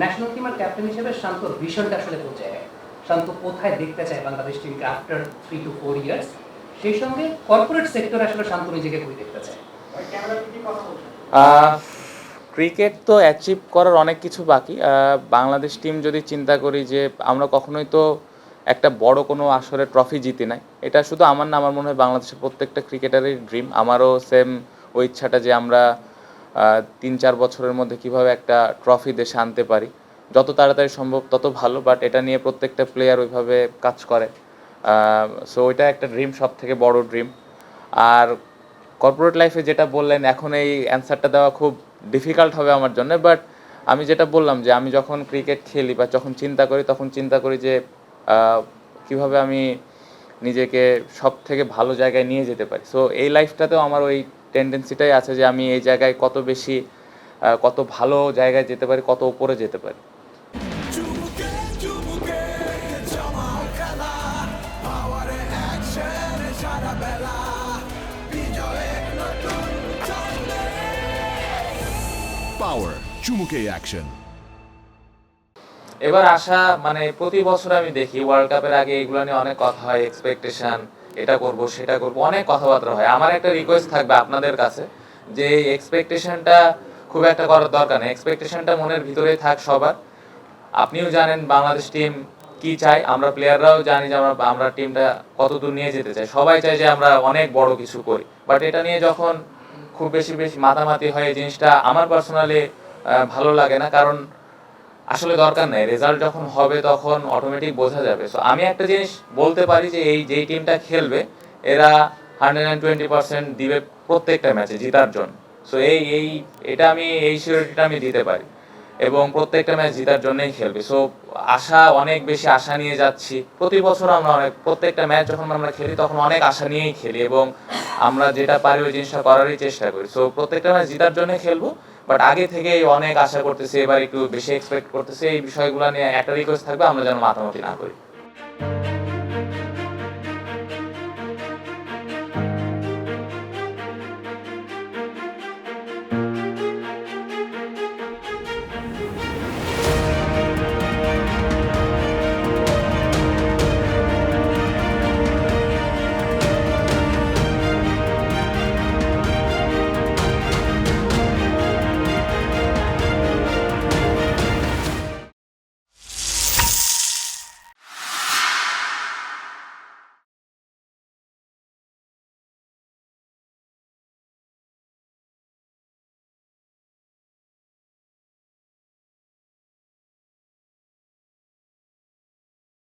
National টিমের captain হিসেবে শান্ত ভিশনটা আসলে কোন জায়গায় শান্ত কোথায় দেখতে চায় বাংলাদেশ টিমকে after three to four years সেই সঙ্গে কর্পোরেট সেক্টরে আসলে শান্ত নিজেকে কই দেখতে চায়। ক্রিকেট তো অ্যাচিভ করার অনেক কিছু বাকি। বাংলাদেশ টিম যদি চিন্তা করি যে আমরা কখনোই তো একটা বড় কোনো আসরে ট্রফি জিতি নাই। এটা শুধু আমার না, আমার মনে হয় বাংলাদেশের প্রত্যেকটা ক্রিকেটারের ড্রিম আমারও সেম ওই ইচ্ছাটা যে আমরা তিন চার বছরের মধ্যে কীভাবে একটা ট্রফি দেশে আনতে পারি। যত তাড়াতাড়ি সম্ভব তত ভালো বাট এটা নিয়ে প্রত্যেকটা প্লেয়ার ওইভাবে কাজ করে। সো ওইটা একটা ড্রিম সব থেকে বড় ড্রিম আর কর্পোরেট লাইফে যেটা বললেন, এখন এই অ্যান্সারটা দেওয়া খুব ডিফিকাল্ট হবে আমার জন্য বাট আমি যেটা বললাম যে আমি যখন ক্রিকেট খেলি বা যখন চিন্তা করি, তখন চিন্তা করি যে কীভাবে আমি নিজেকে সব থেকে ভালো জায়গায় নিয়ে যেতে পারি। সো এই লাইফটাতেও আমার ওই টেন্ডেন্সিটাই আছে যে আমি এই জায়গায় কত বেশি কত ভালো জায়গায় যেতে পারি কত উপরে যেতে পারি। পাওয়ারে চুমুকে অ্যাকশন এবার আসা মানে প্রতি বছর আমি দেখি ওয়ার্ল্ড কাপের আগে এগুলো নিয়ে অনেক কথা হয় এক্সপেকটেশন এটা করব, সেটা করব, অনেক কথাবার্তা হয়। আমার একটা রিকোয়েস্ট থাকবে আপনাদের কাছে যে এক্সপেকটেশনটা খুব একটা করার দরকার নেই। এক্সপেকটেশনটা মনের ভিতরেই থাক সবার। আপনিও জানেন বাংলাদেশ টিম কি চাই আমরা প্লেয়াররাও জানি যে আমরা আমরা টিমটা কত দূর নিয়ে যেতে চাই। সবাই চাই যে আমরা অনেক বড় কিছু করি। বাট এটা নিয়ে যখন খুব বেশি বেশি মাতামাতি হয় এই জিনিসটা আমার পার্সোনালি ভালো লাগে না। কারণ আসলে দরকার নেই। রেজাল্ট যখন হবে তখন অটোমেটিক বোঝা যাবে। সো আমি একটা জিনিস বলতে পারি যে এই যেই টিমটা খেলবে, এরা হান্ড্রেড অ্যান্ড টোয়েন্টি পার্সেন্ট দিবে প্রত্যেকটা ম্যাচে জিতার জন্য। সো এই এই, এটা আমি, এই সিওরিটিটা আমি দিতে পারি। এবং প্রত্যেকটা ম্যাচ জিতার জন্যই খেলবে। সো আশা, অনেক বেশি আশা নিয়ে যাচ্ছি। প্রতি বছর আমরা অনেক, প্রত্যেকটা ম্যাচ যখন আমরা খেলি, তখন অনেক আশা নিয়েই খেলি। এবং আমরা যেটা পারি ওই জিনিসটা করারই চেষ্টা করি। সো প্রত্যেকটা ম্যাচ জিতার জন্যই খেলব। বাট আগে থেকে অনেক আশা করতেছি, এবার একটু বেশি এক্সপেক্ট করতেছি, এই বিষয়গুলো নিয়ে একটা রিকোয়েস্ট থাকবে, আমরা যেন মাতামাতি না করি।